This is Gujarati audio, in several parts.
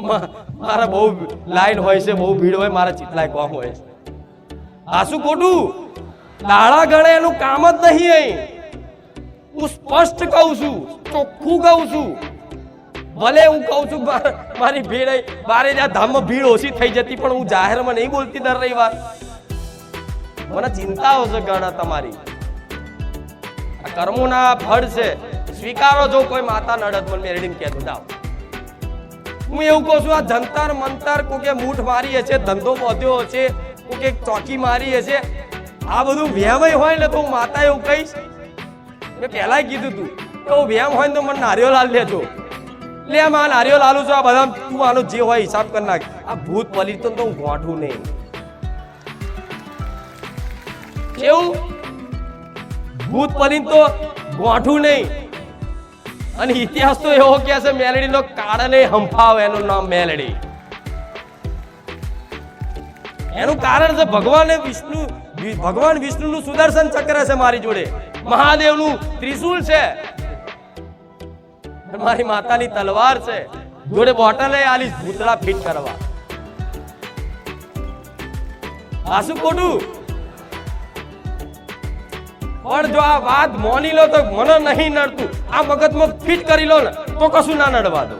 મારા બહુ લાઈન હોય છે, બહુ ભીડ હોય, મારા ચીટલાય કોમ હોય છે. આ શું ખોટું? દાડા ગણે એનું કામ જ નહીં અહીં. હું સ્પષ્ટ કહું છું, ચોખ્ખું કહું છું. ભલે હું કહું છું, મારી ભીડ મારે બારે જ્યાં ધામમાં ભીડ ઓછી થઈ જતી, પણ હું જાહેરમાં નહીં બોલતી દર રવિવાર. મને ચિંતા હશે ઘણા તમારી. આ કર્મોના ફળ છે. સ્વીકારો જો કોઈ માતા નડત મને મેરડીને કહેતું જાઓ. હું એવું કહું છું, આ જંતર મંતર કોકે મૂઠ મારી હશે ધંધો વધ્યો હશે કોકે ચોકી મારી હશે આ બધું વ્યામય હોય ને તો હું માતા એવું કહીશ. મેં પહેલાય કીધું તું કે હું વ્યામ હોય ને તો મને નારિયો લાલ લેજો. લે આ નારિયો લાલું છું, આ બધા તું આનો જે હોય હિસાબ કરી નાખ. આ ભૂત પલિતન તો હું ગોઠું નહીં. કેવું? ભૂત પલિત તો ગોઠું નહીં. અને ઇતિહાસ તો એવો કે છે, મેલડીનો કારણે હંફાવ, એનું નામ મેલેડી. એનું કારણ છે ભગવાને વિષ્ણુ ભગવાન વિષ્ણુનું સુદર્શન ચક્ર છે મારી જોડે. મહાદેવનું ત્રિશુલ છે. મારી માતાની તલવાર છે. જોડે બોટલે આલી, ભૂતળા ફિટ કરવા. આ શું ખોટું. પણ જો આ વાત મોની લો તો મને નહીં નડતું. આ મગજમાં ફિટ કરી લો ને, તો કશું ના નડવા દો.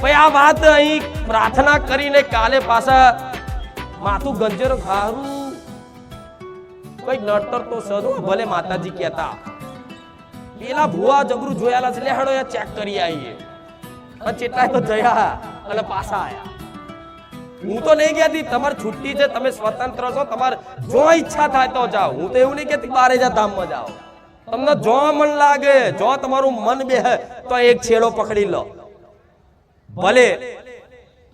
ભાઈ, આ વાત અહીં પ્રાર્થના કરીને કાલે પાછા માથું ગંજર ખારું કઈ નડતર તો સરું ભલે માતાજી કહેતા. પેલા ભુવા જબરું જોયેલા છે, લે હડો ચેક કરી આવીએ. અને ચેટલાય તો જયા અને પાછા આયા. હું તો નહીં કહેતી, તમારી છુટ્ટી છે, તમે સ્વતંત્ર છો, તમારે જો ઈચ્છા થાય તો જાઓ. હું તો એવું નહીં કહેતી બારે જા ધામમાં જાઓ. તમને જો મન લાગે, જો તમારું મન બે તો એક છેડો પકડી લો. ભલે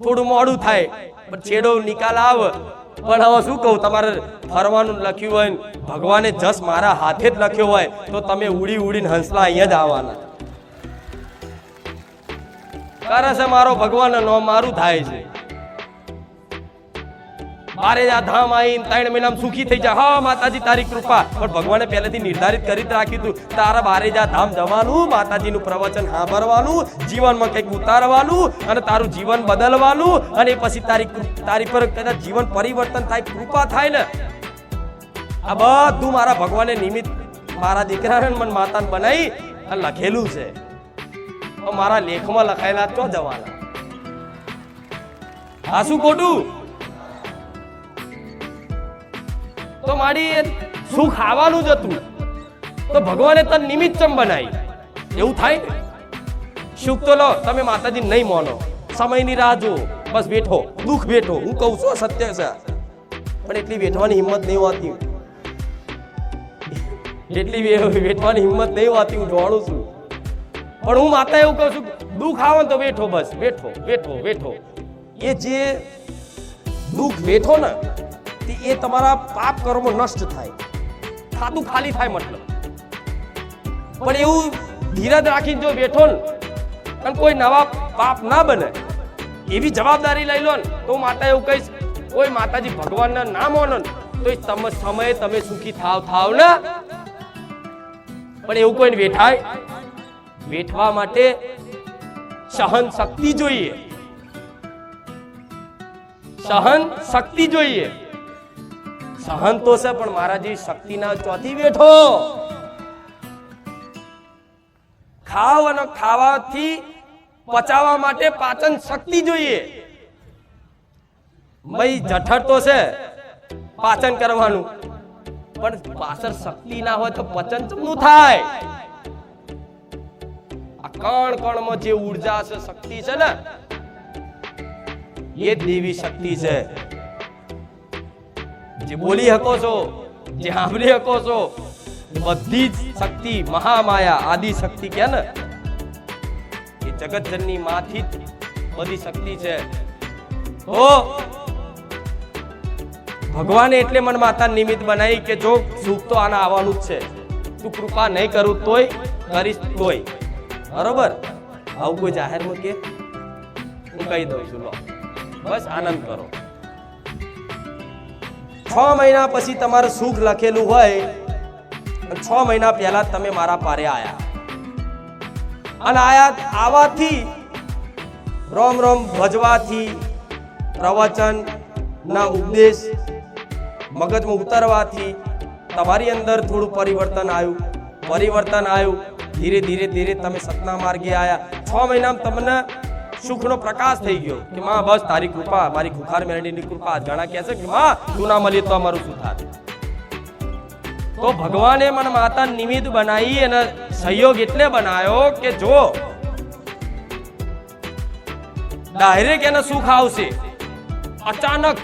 થોડું મોડું થાય, પણ છેડો નિકાલ આવ. પણ હવે શું કહું, તમારે ફરવાનું લખ્યું હોય ભગવાને જસ મારા હાથે જ લખ્યો હોય, તો તમે ઉડી ઉડીને હંસલા અહીંયા જ આવવાના. કરે છે મારો ભગવાન નો મારું થાય છે. મારે આ ધામ આવીને ત્રણ મહિનામાં સુખી થઈ જાય હા, માતાજી, તારી કૃપા. પણ ભગવાને પહેલેથી નિર્ધારિત કરી જ રાખ્યું હતું તારા બારે જા ધામ જવાનું માતાજીનું પ્રવચન સાંભળવાનું જીવનમાં કંઈક ઉતારવાનું અને તારું જીવન બદલવાનું અને પછી તારી તારી પર કદાચ જીવન પરિવર્તન થાય, કૃપા થાય ને. આ બધું મારા ભગવાને નિમિત્ત મારા દીકરાને મને માતાને બનાવી અને લખેલું છે. તો મારા લેખમાં લખાયેલા ચો જવાના. આ શું ખોટું? તો મારી શું ખાવાનું જ હતું? તો ભગવાને તન નિમિત્ત ચમ બનાવી? એવું થાય? સુખ તો લો, તમે માતાજી નહીં માનો. સમયની રાહ જુઓ. બસ બેઠો. દુઃખ બેઠો. હું કહું છું, સત્ય છે. પણ એટલી બેઠવાની હિંમત નહીં હોતી. એટલી બેઠવાની હિંમત નહીં હોતી, હું જોડું છું. પણ હું માતા એવું કહું છું, દુઃખ આવે તો બેઠો બસ. બેઠો બેઠો બેઠો. એ જે દુઃખ બેઠો ને તે એ તમારા પાપ કર્મો નષ્ટ થાય. ખાતું ખાલી થાય મતલબ. પણ એવું ધીરજ રાખીને જો બેઠો ને, અને કોઈ નવા પાપ ના બને, એવી જવાબદારી લઈ લો ને, તો માતા એવું કહીશ કોઈ માતાજી, ભગવાનના નામ માનો ને તો એ તમે સમયે તમે સુખી થાવ થાવ ને. પણ એવું કોઈને વેઠાય? વેઠવા માટે સહન શક્તિ જોઈએ. સહન શક્તિ જોઈએ. સહન તો છે, પણ મારા જેવી શક્તિ ના ચોથી બેઠો ખાવ અને ખાવાથી પચાવવા માટે પાચન શક્તિ જોઈએ. ભાઈ જઠર તો છે, પાચન કરવાનું. પણ પાછળ શક્તિ ના હોય તો પચન ચમનું થાય? આ કણ કણમાં જે ઊર્જા છે, શક્તિ છે ને, એ દેવી શક્તિ છે. જે બોલી શકો છો, જે સાંભળી શકો છો, બધી જ શક્તિ મહામાયા, આદિ શક્તિ કે ને? એ જગતજનની માંથી જ બધી શક્તિ છે. તો ભગવાને એટલે મન માતા નિમિત્ત બનાવી કે જો સુખ તો આના આવવાનું જ છે. તું કૃપા નહીં કરું તોય કરીશ તોય. બરોબર? આવું કોઈ જાહેરમાં કે? હું કહી દઉં છું, લો. બસ આનંદ કરો. છ મહિના પછી તમારે સુખ લખેલું હોય છ મહિના પહેલા તમે મારા પારે આયા. અને આયા આવાથી રોમ રોમ ભજવાથી પ્રવચન ના ઉપદેશ મગજમાં ઉતરવાથી તમારી અંદર થોડું પરિવર્તન આવ્યું. પરિવર્તન આવ્યું. ધીરે ધીરે ધીરે તમે સતના માર્ગે આવ્યા છ મહિનામાં તમને સુખનો પ્રકાશ થઈ ગયો કે માં, બસ તારી કૃપા, મારી ખુખાર મેરણીની કૃપા. ઘણા કહે છે કે માં, તું ના મળીએ તો અમારું શું તો ભગવાને મને માતા નિમિત્ત બનાવી અને સહયોગ એટલે બનાવ્યો કે જો ડાયરેક્ટ એને સુખ આવશે, અચાનક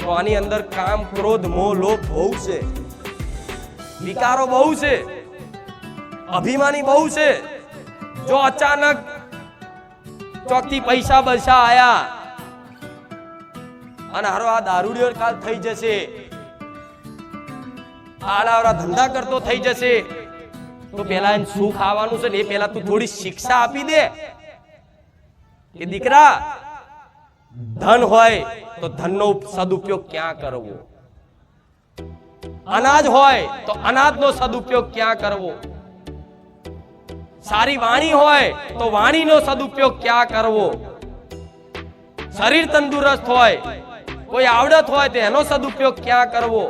તો આની અંદર કામ, ક્રોધ, મોહ, લોભ બહુ છે. વિકારો બહુ છે. અભિમાની બહુ છે. જો અચાનક ચોકથી પૈસા બૈસા આયા. અને હારો આ દારૂડિયો કાલ થઈ જશે. આડાવડા ધંધા કરતો થઈ જશે. તો પેલા એને શું ખાવાનું છે એ પેલા તું થોડી શિક્ષા આપી દે. કે દીકરા, ધન હોય તો ધનનો સદુપયોગ ક્યાં કરવો? અનાજ હોય તો અનાજનો સદુપયોગ ક્યાં કરવો? સારી વાણી હોય તો વાણીનો સદુપયોગ ક્યાં કરવો? શરીર તંદુરસ્ત હોય, કોઈ આવડત હોય તો એનો સદુપયોગ ક્યાં કરવો?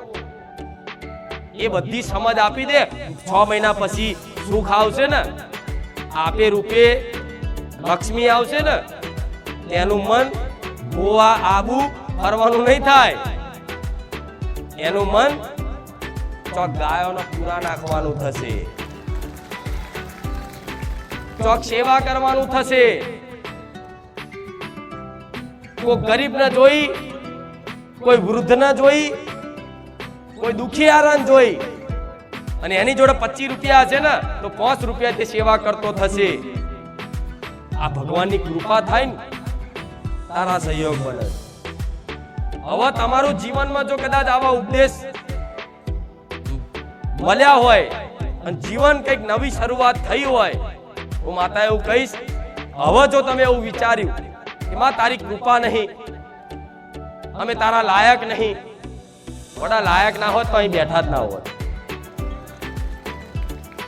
એ બધી સમજ આપી દે. છ મહિના પછી સુખ આવશે ને? આપે રૂપે લક્ષ્મી આવશે ને? તેનું મન ગોવા આબુ ફરવાનું નહીં થાય. એનું મન તો ગાયોનો પૂરા નાખવાનું થશે. ચોક સેવા કરવાનું થશે. કોઈ ગરીબ ને જોઈ, કોઈ વૃદ્ધ ને જોઈ, કોઈ દુખિયારાને જોઈ. અને એની જોડે પચીસ રૂપિયા છે ને, તો પાંચ રૂપિયા તે સેવા કરતો થશે. આ ભગવાનની કૃપા થાય ને, તારા સહયોગ બને. હવે તમારું જીવનમાં જો કદાચ આવા ઉપદેશ મળ્યા હોય, અને જીવન કંઈક નવી શરૂઆત થઈ હોય હું માતા એવું કહીશ, હવે જો તમે એવું વિચાર્યું કે માં તારી કૃપા નહીં, અમે તારા લાયક નહીં, વડા લાયક ના હોત તો અહીં બેઠા જ ના હોત.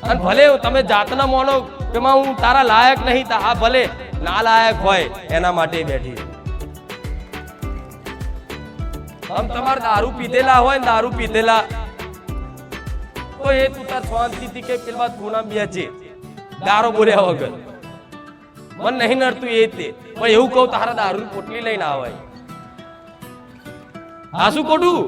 અને ભલે તમે જાતના માનો કે હું તારા લાયક નહીં હા ભલે ના લાયક હોય એના માટે બેઠી આમ તમારે દારૂ પીધેલા હોય ને દારૂ પીધેલા, તો એ તું તાર શાંતિથી કે પેલા ગુના બેચે ગારો બોલ્યા વગર. મન નહીં નડતું એ તે પણ એવું કહું, તારા દારૂ પોટલી લઈને આવે આ શું ખોટું?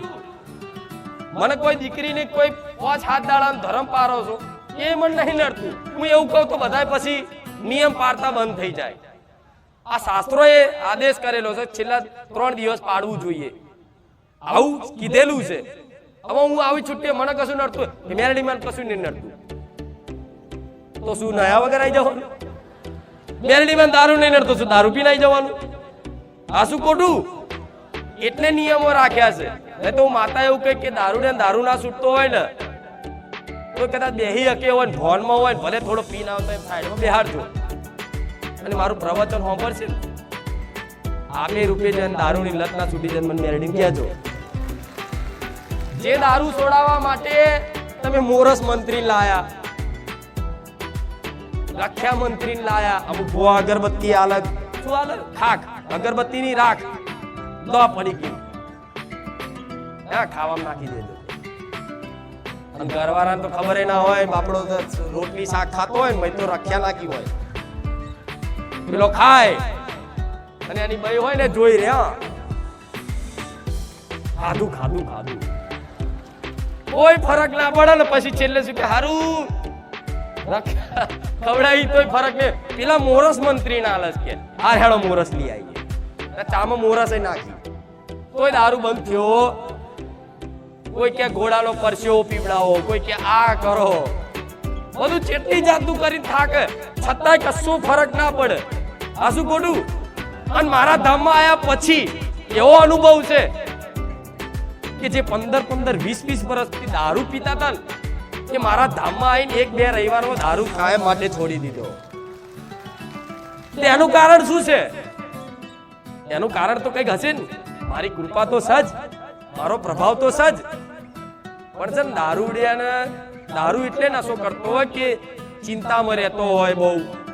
મને કોઈ દીકરીને કોઈ પાંચ હાથ દાડા ધર્મ પારો છો, એ મને નહીં નડતું. હું એવું કહું તો બધા પછી નિયમ પાડતા બંધ થઈ જાય. આ શાસ્ત્રોએ આદેશ કરેલો છે, છેલ્લા ત્રણ દિવસ પાડવું જોઈએ. આવું કીધેલું છે. હવે હું આવી છુટ્ટી મને કશું નડતું. મેરડી મને કશું નહીં નડતું. તો શું નયા વગર આવી જવાનું? બેરડીમાં દારૂ નહીં નડતો, શું દારૂ પીને આવી જવાનું? આ શું ખોટું? એટલે નિયમો રાખ્યા છે. નહીં તો માતા એવું કહે કે દારૂ ને દારૂ ના છૂટતો હોય ને, તો કદાચ બેહી હકે હોય ભોનમાં હોય ભલે થોડો પીન આવતો હોય સાઈડમાં બેહાડજો અને મારું પ્રવચન સાંભળશે ને, આપે રૂપે જન દારૂની લત ના છૂટી જન મને મેરડી કહેજો. જે દારૂ છોડાવવા માટે તમે મોરસ મંત્રી લાયા રખ્યા મંત્રી લાયા. અમુક ભુવા અગરબત્તી અલગ શું અલગ ખાક અગરબત્તીની રાખ. દો પડી ગઈ ના ખાવામાં નાખી દેજો. અને ઘરવાળાને તો ખબર ના હોય, બાપડો રોટલી, શાક ખાતો હોય ને તો રખ્યા નાખી હોય. પેલો ખાય. અને એની બઈ હોય ને, જોઈ રહ્યા ખાધું ખાધું ખાધું. કોઈ ફરક ના પડે ને, પછી છેલ્લે શું કે, હારું. ખવડાવી તોય ફરક નહીં. પેલા મોરસ મંત્રી ના આલસ કે આ હેડો મોરસ લઈ આવીએ ચામાં મોરસ નાખી. તોય દારૂ બંધ થયો. કોઈ કે ઘોડાનો પરસ્યો પીવડાવો, કોઈ કે આ કરો. બધું જેટલી જાતનું કરી થાકે, છતાંય કશું ફરક ના પડે. આ શું ખોટું? અને મારા ધામમાં આવ્યા પછી એવો અનુભવ છે કે જે પંદર પંદર, વીસ વીસ વર્ષથી દારૂ પીતા હતા ને કે મારા ધામમાં આવીને એક બે રવિવાર દારૂ કાયમ માટે છોડી દીધો. તેનું કારણ શું છે? એનું કારણ તો કંઈક હશે ને મારી કૃપા તો સજ, મારો પ્રભાવ તો સજ. પણ છે ને, દારૂ એટલે નશો કરતો હોય કે ચિંતામાં રહેતો હોય બહુ,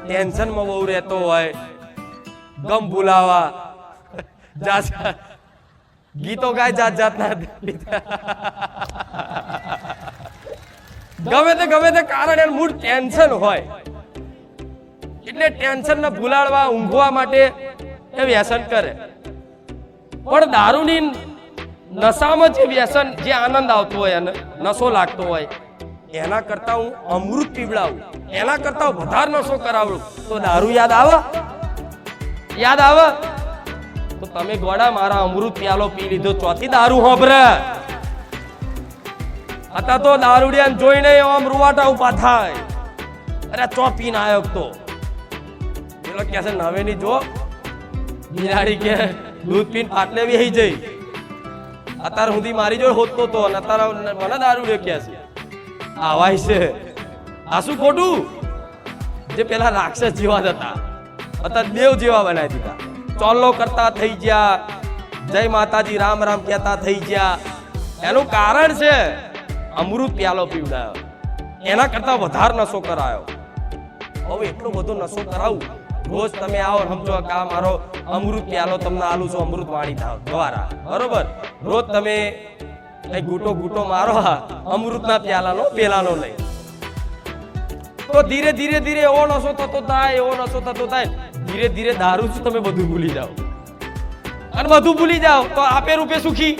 ટેન્શનમાં બહુ રહેતો હોય. ગમ ભૂલાવા. ગીતો ગાય જાત જાતના. ગમે તે ગમે તે કારણ એનું મૂળ ટેન્શન હોય. એટલે ટેન્શન ને ભૂલાડવા, ઊંઘવા માટે એ વ્યસન કરે. પણ દારૂની નશામાં જે વ્યસન, જે આનંદ આવતો હોય, એને નશો લાગતો હોય, એના કરતા હું અમૃત પીવડાવું. એના કરતા વધારે નશો કરાવડું તો દારૂ યાદ આવે? યાદ આવે? તો તમે ગોડા મારા અમૃત પ્યાલો પી લીધો, ચોથી દારૂ હોભરે. હતા તો દારૂડિયાને જોઈને આમ રૂવાટા ઊભા થાય. અરે ચો પીને આવ્યો તો. પેલો કે છે નવે ની જો, બિલાડી કે દૂધ પીને પાટલે બેહી જઈ. અત્યારે સુધી મારી જોડે હોતતો તો અને અત્યારે મને દારૂડિયો કે છે, આવાય છે. આ શું ખોટું? જે પેલા રાક્ષસ જેવા જ હતા. અત્યારે દેવ જેવા બનાવી દીધા. ચોલ્લો કરતા થઈ ગયા. જય માતાજી, રામ રામ કહેતા થઈ ગયા. એનું કારણ છે અમૃત પ્યાલો પીવડાયો. એના કરતા વધારે નશો કરાયો. હવે એટલો બધો નશો કરાવું, રોજ તમે આવો સમજો કે આ મારો અમૃત પ્યાલો તમને આલું છું અમૃત વાણી થાવ, દ્વારા. બરોબર? રોજ તમે કઈ ગૂટો ગૂટો મારો હા અમૃતના પ્યાલાનો પેલાનો લઈ. તો ધીરે ધીરે ધીરે એવો નશો થતો થાય, એવો નશો થતો થાય. ધીરે ધીરે દારૂ તમે બધું ભૂલી જાઓ. અને બધું ભૂલી જાઓ. તો આપે રૂપે સુખી?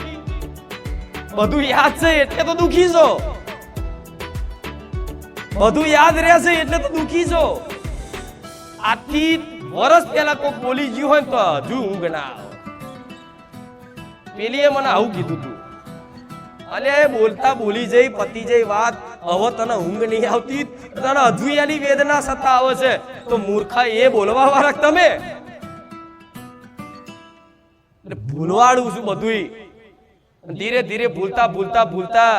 બધું યાદ છે એટલે તો દુખી છો. બધું યાદ રહેશે એટલે તો દુખી છો. આથી વર્ષ પહેલા કોક બોલી ગયું હોય તો હજુ ઊંઘ ના આવે. પેલીએ મને આવું કીધું તું. અને બોલતા બોલી જઈ, પતી જઈ વાત, હવે તને ઊંઘ નહીં આવતી, તને હજુ એની વેદના સત્તા આવે છે. તો મૂર્ખા એ બોલવા વાળા તમે? બોલવાડું છું બધુંય. ધીરે ધીરે ભૂલતા ભૂલતા ભૂલતા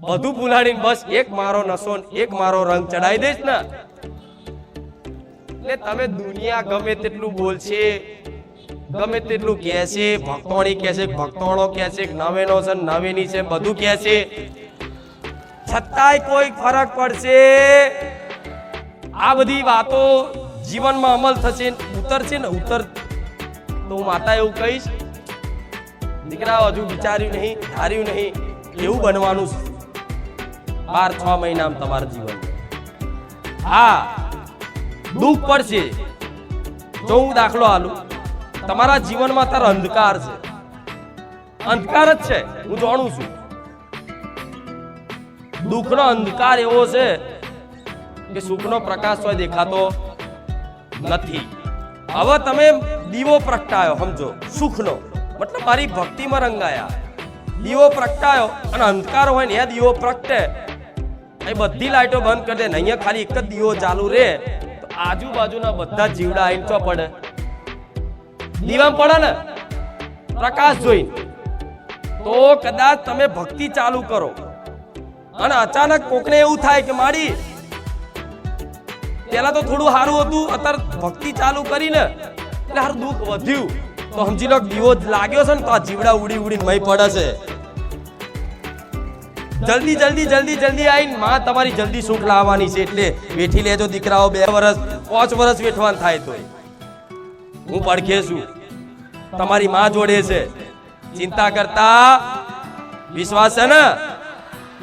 બધું ભૂલાડીને બસ એક મારો નશો એક મારો રંગ ચડાવી દઈશ ને. એટલે તમે દુનિયા ગમે તેટલું બોલશે, ગમે તેટલું કહે છે ભક્તોણી કહે છે ભક્તોણો કહે છે નવેનો છે, નવેની છે, બધું કહે છે છતાંય કોઈ ફરક પડશે. આ બધી વાતો જીવનમાં અમલ થશે ઉતરશે ને ઉતર તો હું માતા એવું કહીશ. દીકરાઓ હજુ વિચાર્યું નહીં, ધાર્યું નહીં, એવું બનવાનું છે. બાર, છ મહિનામાં તમારા જીવન હા, દુઃખ પડશે. જો હું દાખલો આલું તમારા જીવનમાં અત્યારે અંધકાર છે. અંધકાર જ છે, હું જાણું છું. દુઃખનો અંધકાર એવો છે કે સુખનો પ્રકાશ હોય દેખાતો નથી. હવે તમે દીવો પ્રગટાયો સમજો, સુખનો. મતલબ મારી ભક્તિમાં રંગાયા. દીવો પ્રગટાયો અને અંધકાર હોય ને એ દીવો પ્રગટે. એ બધી લાઈટો બંધ કરી દે ને અહીંયા ખાલી એક જ દીવો ચાલુ રહે. તો આજુબાજુના બધા જીવડા આઈને પડે? દીવા પડે ને? પ્રકાશ જોઈને. તો કદાચ તમે ભક્તિ ચાલુ કરો. અને અચાનક કોકને એવું થાય કે મારી પેલા તો થોડું સારું હતું, અત્યારે ભક્તિ ચાલુ કરીને, એટલે સારું દુઃખ વધ્યું. તો સમજી લો, દીવો લાગ્યો છે ને તો આ જીવડા ઉડી ઉડીને મય પડે છે. જલ્દી જલ્દી જલ્દી જલ્દી આવીને માં તમારી જલ્દી સુખ લાવવાની છે એટલે વેઠી લેજો દીકરાઓ બે વર્ષ પાંચ વર્ષ વેઠવાનું થાય તો હું પડખે છું. તમારી માં જોડે છે. ચિંતા કરતા વિશ્વાસ છે ને?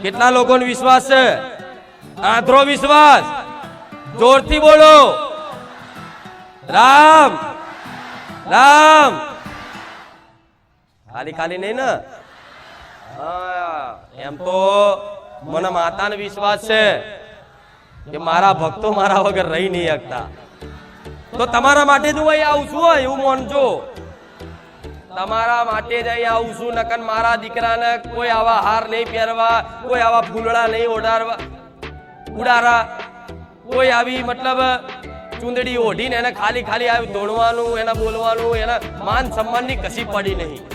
કેટલા લોકોનો વિશ્વાસ છે? આંધ્રો વિશ્વાસ. જોરથી બોલો. રામ. રામ ખાલી ખાલી નહીં ને? એમ તો મને માતાને વિશ્વાસ છે કે મારા ભક્તો મારા વગર રહી નહીં શકતા. તો તમારા માટે જ હું અહીં આવું છું એવું માનજો તમારા માટે જ અહીં આવું છું નકન મારા દીકરાને કોઈ આવા હાર નહીં પહેરવા, કોઈ આવા ફૂલડા નહીં ઓઢારવા, ઉડારા. કોઈ આવી મતલબ ચુંદડી ઓઢીને એને ખાલી ખાલી આવ્યું દોડવાનું, એના બોલવાનું, એના માન સન્માનની કશી પડી નહીં.